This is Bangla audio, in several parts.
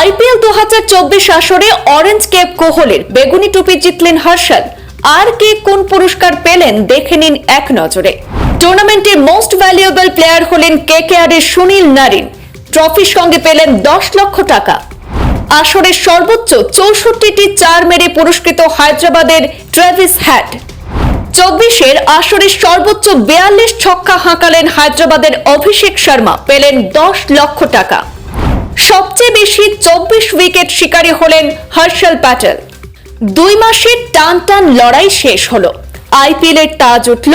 আইপিএল দু হাজার চব্বিশ আসরে অরেঞ্জ ক্যাপ কোহলির বেগুনি টুপি জিতলেন হর্ষল। আর কে কোন পুরস্কার পেলেন দেখে নিন এক নজরে। টুর্নামেন্টের মোস্ট ভ্যালুয়েবল প্লেয়ার হলেন কে কে আর এর সুনীল নারিন। ট্রফির সঙ্গে পেলেন দশ লক্ষ টাকা। আসরের সর্বোচ্চ চৌষট্টিটি চার মেরে পুরস্কৃত হায়দ্রাবাদের ট্রেভিস হ্যাট। চব্বিশের আসরের সর্বোচ্চ বিয়াল্লিশ ছক্কা হাঁকালেন হায়দ্রাবাদের অভিষেক শর্মা। পেলেন দশ লক্ষ টাকা। সবচেয়ে বেশি চব্বিশ উইকেট শিকারী হলেন হর্ষল প্যাটেল। দুই মাসের টান টান লড়াই শেষ হলো। আইপিএল এর তাজ উঠল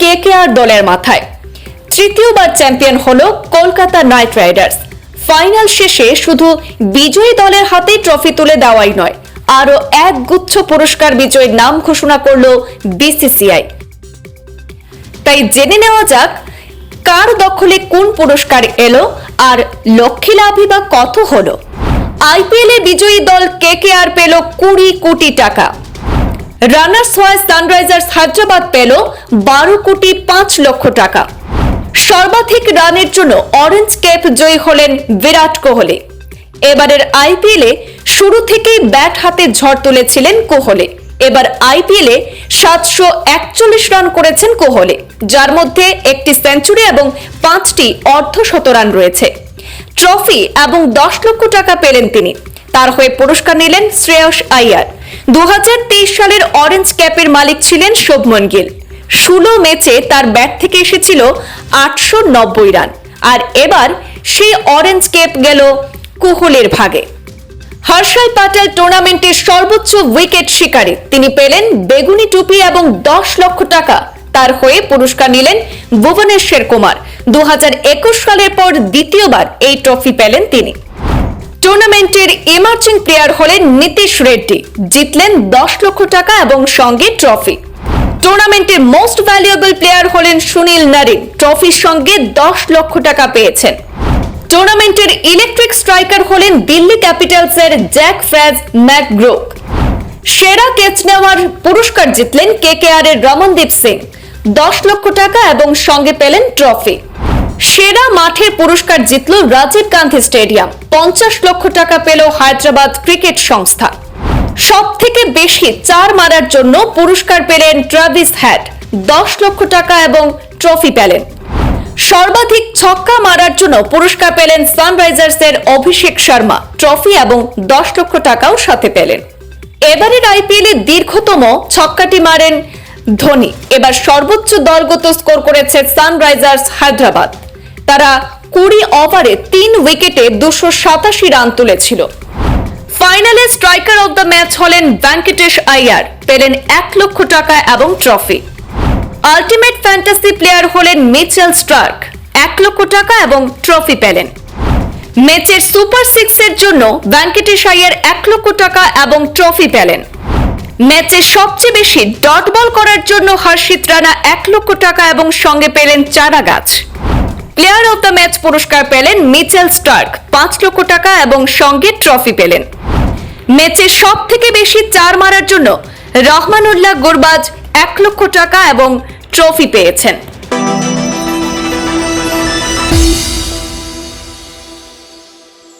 কেকেআর দলের মাথায়। তৃতীয়বার চ্যাম্পিয়ন হলো কলকাতা নাইট রাইডার্স। ফাইনাল শেষে শুধু বিজয়ী দলের হাতে ট্রফি তুলে দেওয়াই নয়, আরও এক গুচ্ছ পুরস্কার বিজয়ীর নাম ঘোষণা করল বিসিসিআই। তাই জেনে নেওয়া যাক কার দখলে কোন পুরস্কার এলো? আর লক্ষ্মী লাভই বা কত হলো? আইপিএলে বিজয়ী দল কে কে আর পেল কুড়ি কোটি টাকা। রানার্স হয় সানরাইজার্স হায়দ্রাবাদ পেল বারো কোটি পাঁচ লক্ষ টাকা। সর্বাধিক রানের জন্য অরেঞ্জ ক্যাপ জয়ী হলেন বিরাট কোহলি। এবারের আইপিএলে শুরু থেকেই ব্যাট হাতে ঝড় তুলেছিলেন কোহলি। এবার আইপিএলে সাতশো একচল্লিশ রান করেছেন কোহলি, যার মধ্যে একটি সেঞ্চুরি এবং পাঁচটি অর্ধশত রান রয়েছে। ট্রফি এবং দশ লক্ষ টাকা পেলেন তিনি। তার হয়ে পুরস্কার নিলেন শ্রেয়স আইয়ার। দু হাজার তেইশ সালের অরেঞ্জ ক্যাপের মালিক ছিলেন শোভমন গিল। ষোলো ম্যাচে তার ব্যাট থেকে এসেছিল আটশো নব্বই রান। আর এবার সেই অরেঞ্জ ক্যাপ গেল কোহলের ভাগে। হর্ষল প্যাটেল টুর্নামেন্টের সর্বোচ্চ উইকেট শিকারী। তিনি পেলেন বেগুনি টুপি এবং দশ লক্ষ টাকা। তার হয়ে পুরস্কার নিলেন ভুবনেশ্বর কুমার। দু সালের পর দ্বিতীয়বার এই ট্রফি পেলেন তিনি। টুর্নামেন্টের ইমার্জিং প্লেয়ার হলেন নীতিশ রেড্ডি। জিতলেন দশ লক্ষ টাকা এবং সঙ্গে ট্রফি টুর্নামেন্টের মোস্ট ভ্যালুয়েবল প্লেয়ার হলেন সুনীল নারিন। ট্রফির সঙ্গে দশ লক্ষ টাকা পেয়েছেন। টুর্নামেন্টের ইলেকট্রিক স্ট্রাইকার হলেন দিল্লি ক্যাপিটালসের জ্যাক ফ্র্যাজ ম্যাকগ্রোক। সেরা ক্যাচ নেওয়ার পুরস্কার জিতলেন কে কে আর এর রমনদীপ সিং। দশ লক্ষ টাকা এবং সঙ্গে পেলেন ট্রফি। সেরা মাঠের পুরস্কার জিতল রাজীব গান্ধী স্টেডিয়াম। পঞ্চাশ লক্ষ টাকা পেল হায়দ্রাবাদ ক্রিকেট সংস্থা। সব থেকে বেশি চার মারার জন্য পুরস্কার পেলেন ট্রাভিস হ্যাট। দশ লক্ষ টাকা এবং ট্রফি পেলেন। সর্বাধিক ছক্কা মারার জন্য পুরস্কার পেলেন সানরাইজার্সের অভিষেক শর্মা। ট্রফি এবং দশ লক্ষ টাকাও সাথে পেলেন। এবারের আইপিএলে দীর্ঘতম ছক্কাটি মারেন ধোনি। এবার সর্বোচ্চ দলগত স্কোর করেছে সানরাইজার্স হায়দ্রাবাদ। তারা কুড়ি ওভারে তিন উইকেটে দুশো সাতাশি রান তুলেছিল। ফাইনালে স্ট্রাইকার অব দ্য ম্যাচ হলেন ভেঙ্কটেশ আইয়ার। পেলেন এক লক্ষ টাকা এবং ট্রফি। আলটিমেট ফ্যান্টাসি প্লেয়ার হলেন মিচেল স্টার্ক এক লক্ষ টাকা এবং ট্রফি পেলেন। ম্যাচের সুপার সিক্সের জন্য ভেঙ্কটেশ আইয়ার এক লক্ষ টাকা এবং ট্রফি পেলেন। ম্যাচে সবচেয়ে বেশি ডট বল করার জন্য হর্ষিত রানা এক লক্ষ টাকা এবং সঙ্গে পেলেন চারা গাছ প্লেয়ার অব দ্য ম্যাচ পুরস্কার পেলেন মিচেল স্টার্ক পাঁচ লক্ষ টাকা এবং সঙ্গে ট্রফি পেলেন। ম্যাচে সব থেকে বেশি চার মারার জন্য রহমানুল্লাহ গুরবাজ এক লক্ষ টাকা এবং ট্রফি পেয়েছেন।